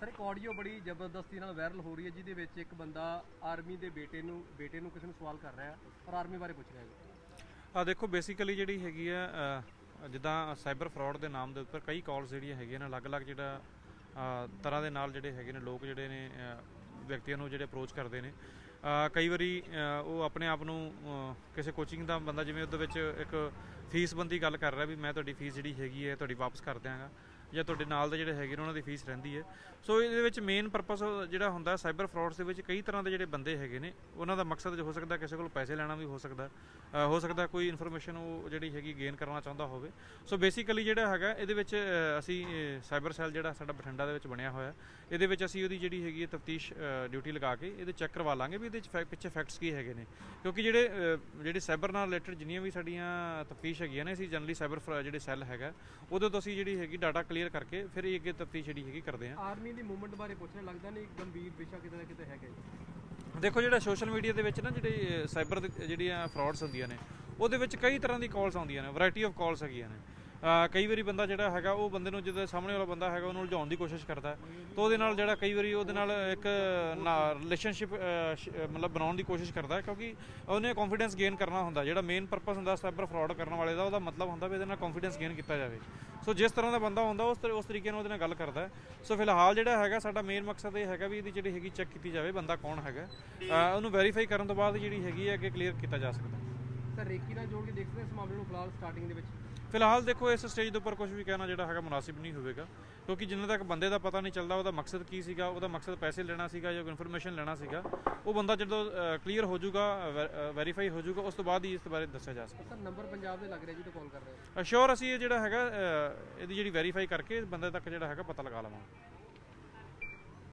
Sir, ਇੱਕ audio ਬੜੀ ਜ਼ਬਰਦਸਤੀ ਨਾਲ ਵਾਇਰਲ ਹੋ ਰਹੀ ਹੈ, ਜਿਹਦੇ ਵਿੱਚ ਇੱਕ ਬੰਦਾ ਆਰਮੀ ਦੇ ਬੇਟੇ ਨੂੰ ਬੇਟੇ ਨੂੰ ਕਿਸੇ ਨੂੰ ਸਵਾਲ ਕਰ ਰਿਹਾ ਔਰ ਆਰਮੀ ਬਾਰੇ ਪੁੱਛ ਰਿਹਾ ਹੈ। ਆ ਦੇਖੋ ਬੇਸਿਕਲੀ ਜਿਹੜੀ ਹੈਗੀ ਆ ਜਿੱਦਾਂ ਸਾਈਬਰ ਫਰਾਡ ਦੇ ਨਾਮ ਦੇ ਉੱਪਰ ਕਈ ਕਾਲਸ ਜਿਹੜੀਆਂ ਹੈਗੀਆਂ ਨੇ, ਅਲੱਗ-ਅਲੱਗ ਜਿਹੜਾ ਤਰ੍ਹਾਂ ਦੇ ਨਾਲ ਜਿਹੜੇ ਹੈਗੇ ਨੇ, ਲੋਕ ਜਿਹੜੇ ਨੇ ਵਿਅਕਤੀਆਂ ਨੂੰ ਜਿਹੜੇ ਅਪਰੋਚ ਕਰਦੇ ਨੇ। ਕਈ ਵਾਰੀ ਉਹ ਆਪਣੇ ਆਪ ਨੂੰ ਕਿਸੇ ਕੋਚਿੰਗ ਦਾ ਬੰਦਾ ਜਿਵੇਂ ਉਹਦੇ ਵਿੱਚ ਇੱਕ ਫੀਸ ਬੰਦੀ ਗੱਲ ਕਰ ਰਿਹਾ ਵੀ ਮੈਂ ਤੁਹਾਡੀ ਫੀਸ ਜਿਹੜੀ ਹੈਗੀ ਹੈ, ਤੁਹਾਡੀ ਵਾਪਸ ਕਰ ਦਿਆਂਗਾ। ਜਾਂ ਤੁਹਾਡੇ ਨਾਲ ਦੇ ਜਿਹੜੇ ਹੈਗੇ ਨੇ, ਉਹਨਾਂ ਦੀ ਫੀਸ ਰਹਿੰਦੀ ਹੈ। ਸੋ ਇਹਦੇ ਵਿੱਚ ਮੇਨ ਪਰਪਸ ਜਿਹੜਾ ਹੁੰਦਾ ਸਾਈਬਰ ਫਰਾਡਸ ਦੇ ਵਿੱਚ ਕਈ ਤਰ੍ਹਾਂ ਦੇ ਜਿਹੜੇ ਬੰਦੇ ਹੈਗੇ ਨੇ, ਉਹਨਾਂ ਦਾ ਮਕਸਦ ਜੋ ਹੋ ਸਕਦਾ ਕਿਸੇ ਕੋਲ ਪੈਸੇ ਲੈਣਾ ਵੀ ਹੋ ਸਕਦਾ ਹੋ ਸਕਦਾ ਕੋਈ ਇਨਫੋਰਮੇਸ਼ਨ ਉਹ ਜਿਹੜੀ ਹੈਗੀ ਗੇਨ ਕਰਨਾ ਚਾਹੁੰਦਾ ਹੋਵੇ। ਸੋ ਬੇਸਿਕਲੀ ਜਿਹੜਾ ਹੈਗਾ, ਇਹਦੇ ਵਿੱਚ ਅਸੀਂ ਸਾਈਬਰ ਸੈੱਲ ਜਿਹੜਾ ਸਾਡਾ ਬਠਿੰਡਾ ਦੇ ਵਿੱਚ ਬਣਿਆ ਹੋਇਆ, ਇਹਦੇ ਵਿੱਚ ਅਸੀਂ ਉਹਦੀ ਜਿਹੜੀ ਹੈਗੀ ਹੈ ਤਫਤੀਸ਼ ਡਿਊਟੀ ਲਗਾ ਕੇ ਇਹਦੇ ਚੈੱਕ ਕਰਵਾ ਲਾਂਗੇ ਵੀ ਇਹਦੇ ਚ ਫੈ- ਪਿੱਛੇ ਫੈਕਟਸ ਕੀ ਹੈਗੇ ਨੇ। ਕਿਉਂਕਿ ਜਿਹੜੇ ਜਿਹੜੇ ਸਾਈਬਰ ਨਾਲ ਰਿਲੇਟਡ ਜਿੰਨੀਆਂ ਵੀ ਸਾਡੀਆਂ ਤਫਤੀਸ਼ ਹੈਗੀਆਂ ਨੇ, ਅਸੀਂ ਜਨਰਲੀ ਸਾਈਬਰ ਜਿਹੜੇ ਸੈੱਲ ਹੈਗਾ, ਉਹਦੇ ਤੋਂ ਅਸੀਂ ਜਿਹੜੀ ਹੈਗੀ ਡਾਟਾ ਕਲੀਅਰ ਕਰਕੇ ਫਿਰ ਇਹ ਅੱਗੇ ਤਫਤੀਸ਼ ਜਿਹੜੀ ਹੈਗੀ ਕਰਦੇ ਹਾਂ ਆਰਮੀ ਦੀ ਮੂਵਮੈਂਟ ਬਾਰੇ ਪੁੱਛ ਰਿਹਾ ਲੱਗਦਾ ਨਹੀਂ ਗੰਭੀਰ ਵਿਸ਼ਾ ਕਿਤੇ ਨਾ ਕਿਤੇ ਹੈਗਾ ਜੀ। ਦੇਖੋ ਜਿਹੜਾ ਸੋਸ਼ਲ ਮੀਡੀਆ ਦੇ ਵਿੱਚ ਨਾ ਜਿਹੜੇ ਸਾਈਬਰ ਜਿਹੜੀਆਂ ਫਰਾਡਸ ਹੁੰਦੀਆਂ ਨੇ ਉਹਦੇ ਵਿੱਚ ਕਈ ਤਰ੍ਹਾਂ ਦੀ ਕਾਲਸ ਆਉਂਦੀਆਂ ਨੇ ਵੈਰਾਈਟੀ ਆਫ ਕਾਲਸ ਹੈਗੀਆਂ ਨੇ ਕਈ ਵਾਰੀ ਬੰਦਾ ਜਿਹੜਾ ਹੈਗਾ ਉਹ ਬੰਦੇ ਨੂੰ ਜਦੋਂ ਸਾਹਮਣੇ ਵਾਲਾ ਬੰਦਾ ਹੈਗਾ ਉਹਨੂੰ ਉਲਝਾਉਣ ਦੀ ਕੋਸ਼ਿਸ਼ ਕਰਦਾ। ਤਾਂ ਉਹਦੇ ਨਾਲ ਜਿਹੜਾ ਕਈ ਵਾਰੀ ਉਹਦੇ ਨਾਲ ਇੱਕ ਰਿਲੇਸ਼ਨਸ਼ਿਪ ਮਤਲਬ ਬਣਾਉਣ ਦੀ ਕੋਸ਼ਿਸ਼ ਕਰਦਾ ਕਿਉਂਕਿ ਉਹਨੇ ਕੌਨਫੀਡੈਂਸ ਗੇਨ ਕਰਨਾ ਹੁੰਦਾ ਜਿਹੜਾ ਮੇਨ ਪਰਪਸ ਹੁੰਦਾ ਸਾਈਬਰ ਫਰਾਡ ਕਰਨ ਵਾਲੇ ਦਾ ਉਹਦਾ ਮਤਲਬ ਹੁੰਦਾ ਵੀ ਇਹਦੇ ਨਾਲ ਕੌਨਫੀਡੈਂਸ ਗੇਨ ਕੀਤਾ ਜਾਵੇ ਸੋ ਜਿਸ ਤਰ੍ਹਾਂ ਦਾ ਬੰਦਾ ਹੁੰਦਾ, ਉਸ ਤਰ- ਉਸ ਤਰੀਕੇ ਨਾਲ ਉਹਦੇ ਨਾਲ ਗੱਲ ਕਰਦਾ ਸੋ ਫਿਲਹਾਲ ਜਿਹੜਾ ਹੈਗਾ, ਸਾਡਾ ਮੇਨ ਮਕਸਦ ਇਹ ਹੈਗਾ ਵੀ ਇਹਦੀ ਜਿਹੜੀ ਹੈਗੀ ਚੈੱਕ ਕੀਤੀ ਜਾਵੇ, ਬੰਦਾ ਕੌਣ ਹੈਗਾ। ਉਹਨੂੰ ਵੈਰੀਫਾਈ ਕਰਨ ਤੋਂ ਬਾਅਦ ਜਿਹੜੀ ਹੈਗੀ ਹੈ ਅੱਗੇ ਕਲੀਅਰ ਕੀਤਾ ਜਾ ਸਕਦਾ। ਸਰ ਰੇਕੀ ਨਾਲ ਜੋੜ ਕੇ ਦੇਖ ਸਕਦੇ ਹਾਂ ਇਸ ਮਾਮਲੇ ਨੂੰ ਫਿਲਹਾਲ ਸਟਾਰਟਿੰਗ ਦੇ ਵਿੱਚ। ਫਿਲਹਾਲ ਦੇਖੋ ਇਸ ਸਟੇਜ ਦੇ ਉੱਪਰ ਕੁਝ ਵੀ ਕਹਿਣਾ ਜਿਹੜਾ ਹੈਗਾ ਮੁਨਾਸਿਬ ਨਹੀਂ ਹੋਵੇਗਾ। ਕਿਉਂਕਿ ਜਿੰਨੇ ਤੱਕ ਬੰਦੇ ਦਾ ਪਤਾ ਨਹੀਂ ਚੱਲਦਾ ਉਹਦਾ ਮਕਸਦ ਕੀ ਸੀਗਾ ਉਹਦਾ ਮਕਸਦ ਪੈਸੇ ਲੈਣਾ ਸੀਗਾ ਜਾਂ ਇਨਫੋਰਮੇਸ਼ਨ ਲੈਣਾ ਸੀਗਾ ਉਹ ਬੰਦਾ ਜਦੋਂ ਕਲੀਅਰ ਹੋ ਜਾਊਗਾ ਵੈਰੀਫਾਈ ਹੋ ਜਾਊਗਾ ਉਸ ਤੋਂ ਬਾਅਦ ਹੀ ਇਸ ਬਾਰੇ ਦੱਸਿਆ ਜਾ ਸਕਦਾ। ਸਰ ਨੰਬਰ ਪੰਜਾਬ ਦੇ ਲੱਗ ਰਿਹਾ ਜੀ ਤੋਂ ਕਾਲ ਕਰ ਰਹੇ ਹੋ। ਅਸ਼ੋਰ ਅਸੀਂ ਇਹ ਜਿਹੜਾ ਹੈਗਾ ਇਹਦੀ ਜਿਹੜੀ ਵੈਰੀਫਾਈ ਕਰਕੇ ਬੰਦੇ ਤੱਕ ਜਿਹੜਾ ਹੈਗਾ ਪਤਾ ਲਗਾ ਲਵਾਂਗੇ।